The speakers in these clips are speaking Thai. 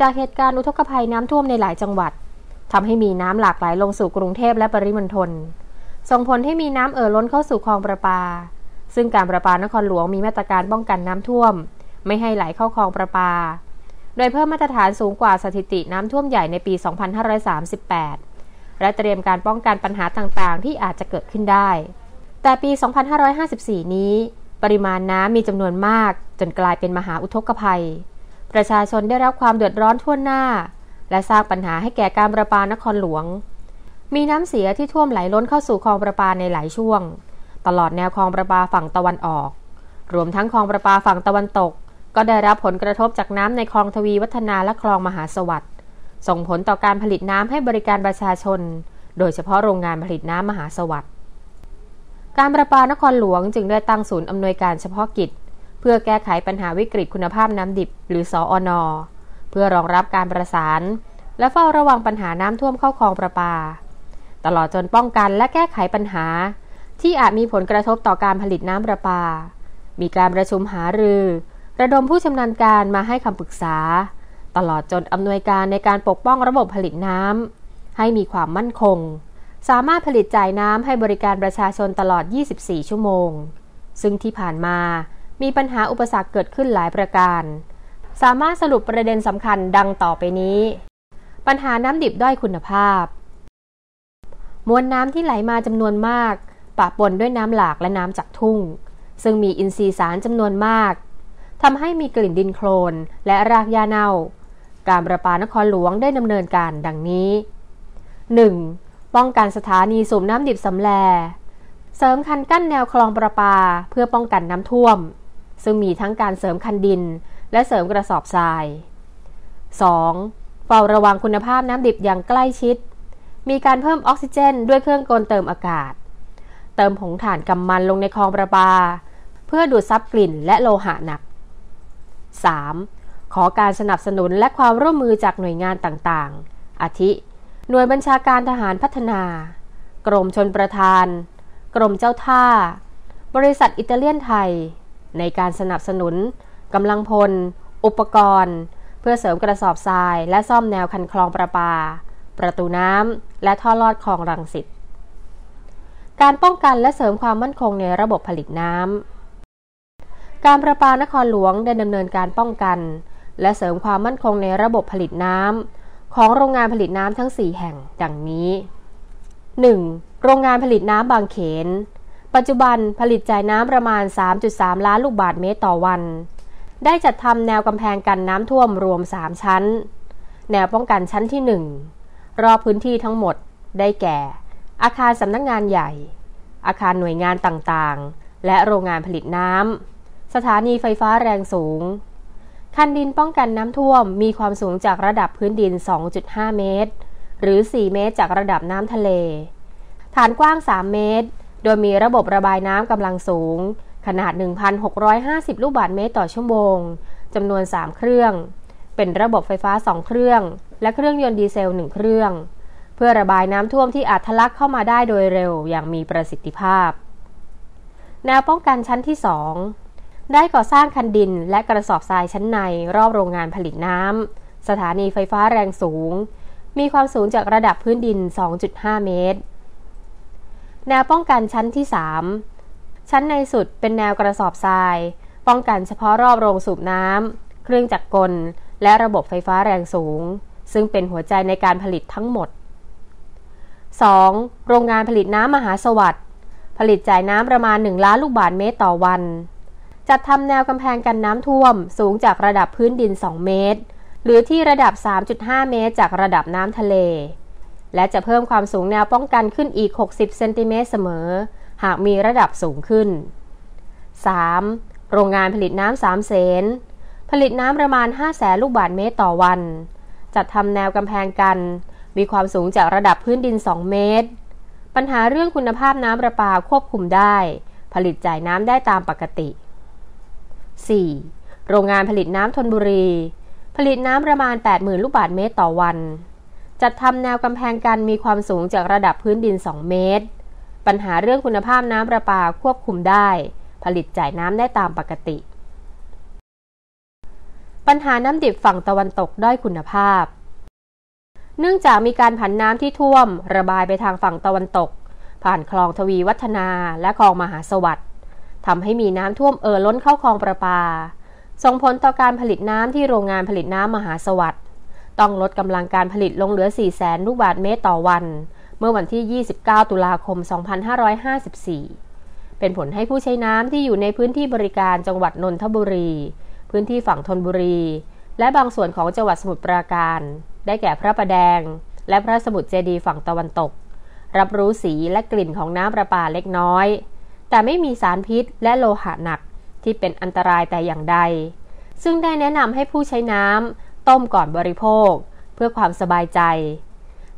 จากเหตุการณ์อุทกภัยน้ำท่วมในหลายจังหวัดทำให้มีน้ำหลากไหลลงสู่กรุงเทพและปริมณฑลส่งผลให้มีน้ำเอ่อล้นเข้าสู่คลองประปา ซึ่งการประปานครหลวงมีมาตรการป้องกันน้ำท่วม ไม่ให้ไหลเข้าคลองประปา โดยเพิ่มมาตรฐานสูงกว่าสถิติน้ำท่วมใหญ่ในปี 2538 และเตรียมการป้องกันปัญหาต่างๆ ที่อาจจะเกิดขึ้นได้ แต่ปี 2554 นี้ ปริมาณน้ำมีจำนวนมาก จนกลายเป็นมหาอุทกภัย ประชาชนได้รับความเดือดร้อนทั่วหน้า และสร้างปัญหาให้แก่การประปานครหลวง มีน้ำเสียที่ท่วมไหลล้นเข้าสู่คลองประปาในหลายช่วง ตลอดแนวคลองประปาฝั่งตะวันออก รวมทั้งคลองประปาฝั่งตะวันตก ก็ได้รับผลกระทบจากน้ำในคลองทวีวัฒนาและคลองมหาสวัสดิ์ส่งผลต่อการผลิตน้ำให้บริการประชาชน โดยเฉพาะโรงงานผลิตน้ำมหาสวัสดิ์การประปานครหลวงจึงได้ตั้งศูนย์อำนวยการเฉพาะกิจ เพื่อแก้ไขปัญหาวิกฤตคุณภาพน้ำดิบ หรือสออนอเพื่อรองรับการประสาน และเฝ้าระวังปัญหาน้ำท่วมเข้าคลองประปา ตลอดจนป้องกันและแก้ไขปัญหา ที่อาจมีผลกระทบต่อการผลิตน้ำประปา มีการประชุมหารือ ระดมผู้ชำนาญการมาให้คำปรึกษา ตลอดจนอำนวยการในการปกป้องระบบผลิตน้ำให้มีความมั่นคง สามารถผลิตจ่ายน้ำให้บริการประชาชนตลอด 24 ชั่วโมง ซึ่งที่ผ่านมา มีปัญหาอุปสรรคเกิดขึ้นหลายประการ สามารถสรุปประเด็นสำคัญดังต่อไปนี้ ปัญหาน้ำดิบด้อยคุณภาพ มวลน้ำที่ไหลมาจำนวนมาก ปะปนด้วยน้ำหลากและน้ำจากทุ่ง ซึ่งมีอินทรีย์สารจำนวนมากทำให้มีกลิ่นดินโคลนและรากหญ้าเน่า การประปานครหลวงได้ดำเนินการดังนี้ 1. ป้องกันสถานีสูบน้ำดิบสำแล เสริมคันกั้นแนวคลองประปาเพื่อป้องกันน้ำท่วม ซึ่งมีทั้งการเสริมคันดิน และเสริมกระสอบทราย 2. เฝ้าระวังคุณภาพน้ำดิบอย่างใกล้ชิด มีการเพิ่มออกซิเจน ด้วยเครื่องกลเติมอากาศ เติมผงถ่านกำมันลงในคลองประปา เพื่อดูดซับกลิ่นและโลหะหนัก 3. ขอการสนับสนุนและความร่วมมือจากหน่วยงานต่างๆ อาทิ หน่วยบัญชาการทหารพัฒนา กรมชนประทาน กรมเจ้าท่า บริษัทอิตาเลียนไทย ในการสนับสนุนกำลังพล อุปกรณ์ เพื่อเสริมกระสอบทราย และซ่อมแนวคันคลองประปา ประตูน้ำและท่อลอดคลองรังสิตการป้องกันและเสริมความมั่นคงในระบบผลิตน้ำการประปานครหลวงได้ดำเนินการป้องกัน และเสริมความมั่นคงในระบบผลิตน้ำของโรงงานผลิตน้ำทั้ง 4 แห่ง ดังนี้ 1. โรงงานผลิตน้ำบางเขน ปัจจุบันผลิตจ่ายน้ำประมาณ 3.3 ล้านลูกบาทเมตรต่อวัน ได้จัดทำแนวกำแพงกันน้ำท่วมรวม 3 ชั้น แนวป้องกันชั้นที่ 1 รอบพื้นที่ทั้งหมด ได้แก่ อาคารสำนักงงานใหญ่ อาคารหน่วยงานต่างๆ และโรงงานผลิตน้ำ สถานีไฟฟ้าแรงสูง คันดินป้องกันน้ำท่วมมีความสูงจากระดับพื้นดิน 2.5 เมตร หรือ 4 เมตรจากระดับน้ำทะเล ฐานกว้าง 3 เมตร โดยมีระบบระบายน้ำกำลังสูง ขนาด 1,650 ลูกบาศก์เมตรต่อชั่วโมงจำนวน 3 เครื่อง เป็นระบบไฟฟ้า 2 เครื่อง และเครื่องยนต์ดีเซลหนึ่งเครื่อง เพื่อระบายน้ำท่วมที่อาจทะลักเข้ามาได้โดยเร็วอย่างมีประสิทธิภาพ แนวป้องกันชั้นที่ 2 ได้ก่อสร้างคันดินและกระสอบทรายชั้นในรอบโรงงานผลิตน้ำสถานีไฟฟ้าแรงสูง มีความสูงจากระดับพื้นดิน 2.5 เมตร แนวป้องกันชั้นที่ 3 ชั้นในสุดเป็นแนวกระสอบทราย ป้องกันเฉพาะรอบโรงสูบน้ำเครื่องจักรกล และระบบไฟฟ้าแรงสูง ซึ่งเป็นหัวใจในการผลิตทั้งหมด 2. โรงงานผลิตน้ำมหาสวัสดิ์ผลิตจ่ายน้ำประมาณ 1 ล้านลูกบาศก์เมตรต่อวัน จัดทำแนวกำแพงกันน้ำท่วม สูงจากระดับพื้นดิน 2 เมตร หรือที่ระดับ 3.5 เมตร จากระดับน้ำทะเล และจะเพิ่มความสูงแนวป้องกันขึ้นอีก 60 เซนติเมตรเสมอ หากมีระดับสูงขึ้น 3. โรงงานผลิตน้ำสามเสน ผลิตน้ำประมาณ5แสนลูกบาศก์เมตรต่อวัน จัดทำแนวกำแพงกัน มีความสูงจากระดับพื้นดิน 2 เมตร ปัญหาเรื่องคุณภาพน้ำประปาควบคุมได้ ผลิตจ่ายน้ำได้ตามปกติ 4. โรงงานผลิตน้ำทนบุรี ผลิตน้ำประมาณ 80,000 ลูกบาศก์เมตรต่อวัน จัดทำแนวกำแพงกันมีความสูงจากระดับพื้นดิน 2 เมตร ปัญหาเรื่องคุณภาพน้ำประปาควบคุมได้ ผลิตจ่ายน้ำได้ตามปกติ ปัญหาน้ำดิบฝั่งตะวันตกด้อยคุณภาพ เนื่องจากมีการผันน้ำที่ท่วม ระบายไปทางฝั่งตะวันตก ผ่านคลองทวีวัฒนาและคลองมหาสวัสดิ์ทำให้มีน้ำท่วมเอ่อล้นเข้าคลองประปา ส่งผลต่อการผลิตน้ำที่โรงงานผลิตน้ำมหาสวัสดิ์ ต้องลดกำลังการผลิตลงเหลือ 4 0 0แสนลูกบาศก์เมตรต่อวัน เมื่อวันที่ 29 ตุลาคม 2554 เป็นผลให้ผู้ใช้น้ำที่อยู่ในพื้นที่บริการจังหวัดนนทบุรี พื้นที่ฝั่งธนบุรี และบางส่วนของจังหวัดสมุทรปราการ ได้แก่พระประแดง และพระสมุทรเจดีฝั่งตะวันตก รับรู้สีและกลิ่นของน้ำประปาเล็กน้อย แต่ไม่มีสารพิษและโลหะหนักที่เป็นอันตรายแต่อย่างใด ซึ่งได้แนะนำให้ผู้ใช้น้ำ ต้มก่อนบริโภค เพื่อความสบายใจ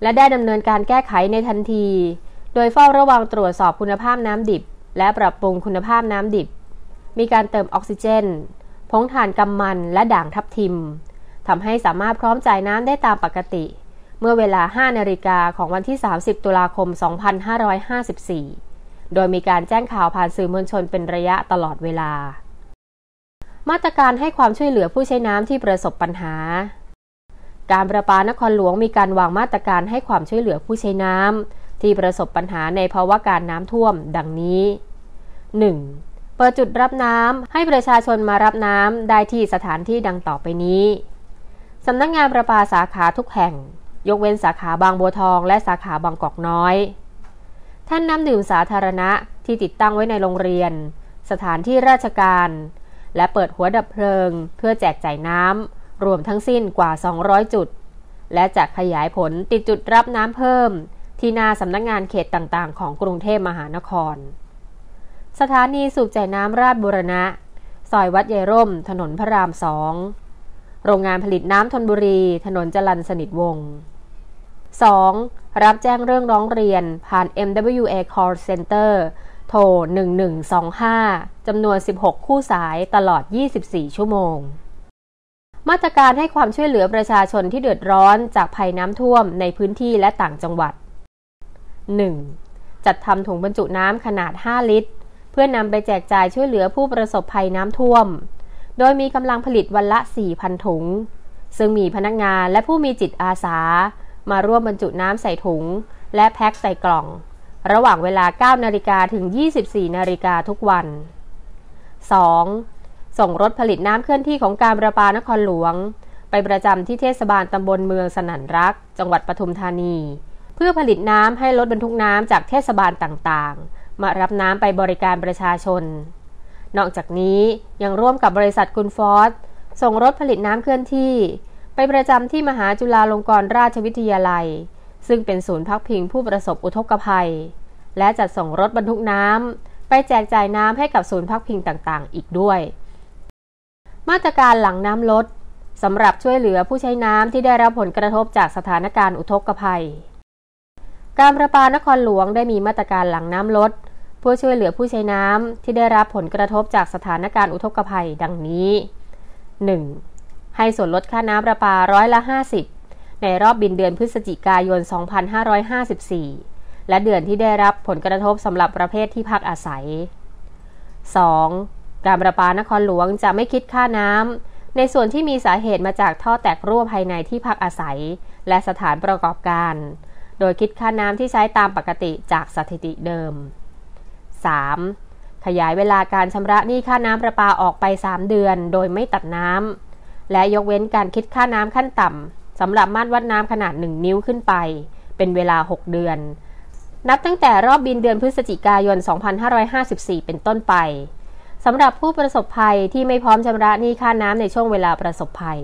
และได้ดำเนินการแก้ไขในทันที โดยเฝ้าระวังตรวจสอบคุณภาพน้ำดิบ และปรับปรุงคุณภาพน้ำดิบ มีการเติมออกซิเจนพงถ่านกำมันและด่างทับทิมทำให้สามารถพร้อมจ่ายน้ำได้ตามปกติ เมื่อเวลา 5 นาฬิกาของวันที่ 30 ตุลาคม 2554 โดยมีการแจ้งข่าวผ่านสื่อมวลชนเป็นระยะตลอดเวลา มาตรการให้ความช่วยเหลือผู้ใช้น้ำที่ประสบปัญหา การประปานครหลวงมีการวางมาตรการให้ความช่วยเหลือผู้ใช้น้ำที่ประสบปัญหาในภาวะการน้ำท่วม ดังนี้ 1. เปิดจุดรับน้ำให้ประชาชนมารับน้ำได้ที่สถานที่ดังต่อไปนี้สำนักงงานประปาสาขาทุกแห่ง ยกเว้นสาขาบางบัวทอง และสาขาบางกอกน้อยท่านน้ำดื่มสาธารณะที่ติดตั้งไว้ในโรงเรียน สถานที่ราชการ และเปิดหัวดับเพลิง เพื่อแจกจ่ายน้ำรวมทั้งสิ้นกว่า 200 จุด และจะขยายผลติดจุดรับน้ำเพิ่ม ที่หน้าสำนักงงานเขตต่างๆ ของกรุงเทพมหานคร สถานีสูบจ่ายน้ำราชบุรณะ ซอยวัดเยร่ม ถนนพระรามสองโรงงานผลิตน้ำทนบุรี ถนนจรันสนิทวงศ์ 2. รับแจ้งเรื่องร้องเรียนผ่าน MWA Call Center โทร 1125 จำนวน 16 คู่สายตลอด 24 ชั่วโมง มาตรการให้ความช่วยเหลือประชาชนที่เดือดร้อนจากภัยน้ำท่วมในพื้นที่และต่างจังหวัด 1. จัดทำถุงบรรจุน้ำขนาด 5 ลิตร เพื่อนำไปแจกจ่ายช่วยเหลือผู้ประสบภัยน้ำท่วม โดยมีกำลังผลิตวันละ 4,000 ถุง ซึ่งมีพนักงานและผู้มีจิตอาสา มาร่วมบรรจุน้ำใส่ถุง และแพ็คใส่กล่อง ระหว่างเวลา 9 นาฬิกาถึง 24 นาฬิกาทุกวัน 2. ส่งรถผลิตน้ำเคลื่อนที่ของการประปานครหลวง ไปประจำที่เทศบาลตำบลเมืองสนันรัก จังหวัดปทุมธานี เพื่อผลิตน้ำให้รถบรรทุกน้ำจากเทศบาลต่างๆ มารับน้ำไปบริการประชาชน นอกจากนี้ยังร่วมกับบริษัทคุณฟอสส่งรถผลิตน้ำเคลื่อนที่ ไปประจำที่มหาจุฬาลงกรณราชวิทยาลัย ซึ่งเป็นศูนย์พักพิงผู้ประสบอุทกภัย และจัดส่งรถบรรทุกน้ำไปแจกจ่ายน้ำให้กับศูนย์พักพิงต่างๆ อีกด้วย มาตรการหลังน้ำลดสำหรับช่วยเหลือผู้ใช้น้ำที่ได้รับผลกระทบจากสถานการณ์อุทกภัย การประปานครหลวงได้มีมาตรการหลังน้ำลดเพื่อช่วยเหลือผู้ใช้น้ำที่ได้รับผลกระทบจากสถานการณ์อุทกภัยดังนี้ 1. ให้ส่วนลดค่าน้ำประปาร้อยละ 50 ในรอบบินเดือนพฤศจิกายน 2554 และเดือนที่ได้รับผลกระทบสำหรับประเภทที่พักอาศัย 2. การประปานครหลวงจะไม่คิดค่าน้ำในส่วนที่มีสาเหตุมาจากท่อแตกรั่วภายในที่พักอาศัย และสถานประกอบการ โดยคิดค่าน้ำที่ใช้ตามปกติจากสถิติเดิม 3. ขยายเวลาการชำระหนี้ค่าน้ำประปาออกไป 3 เดือน โดยไม่ตัดน้ำและยกเว้นการคิดค่าน้ำขั้นต่ำ สำหรับมาตรวัดน้ำขนาด 1 นิ้วขึ้นไป เป็นเวลา 6 เดือน นับตั้งแต่รอบบินเดือนพฤศจิกายน 2554 เป็นต้นไปสำหรับผู้ประสบภัยที่ไม่พร้อมชำระหนี้ค่าน้ำในช่วงเวลาประสบภัย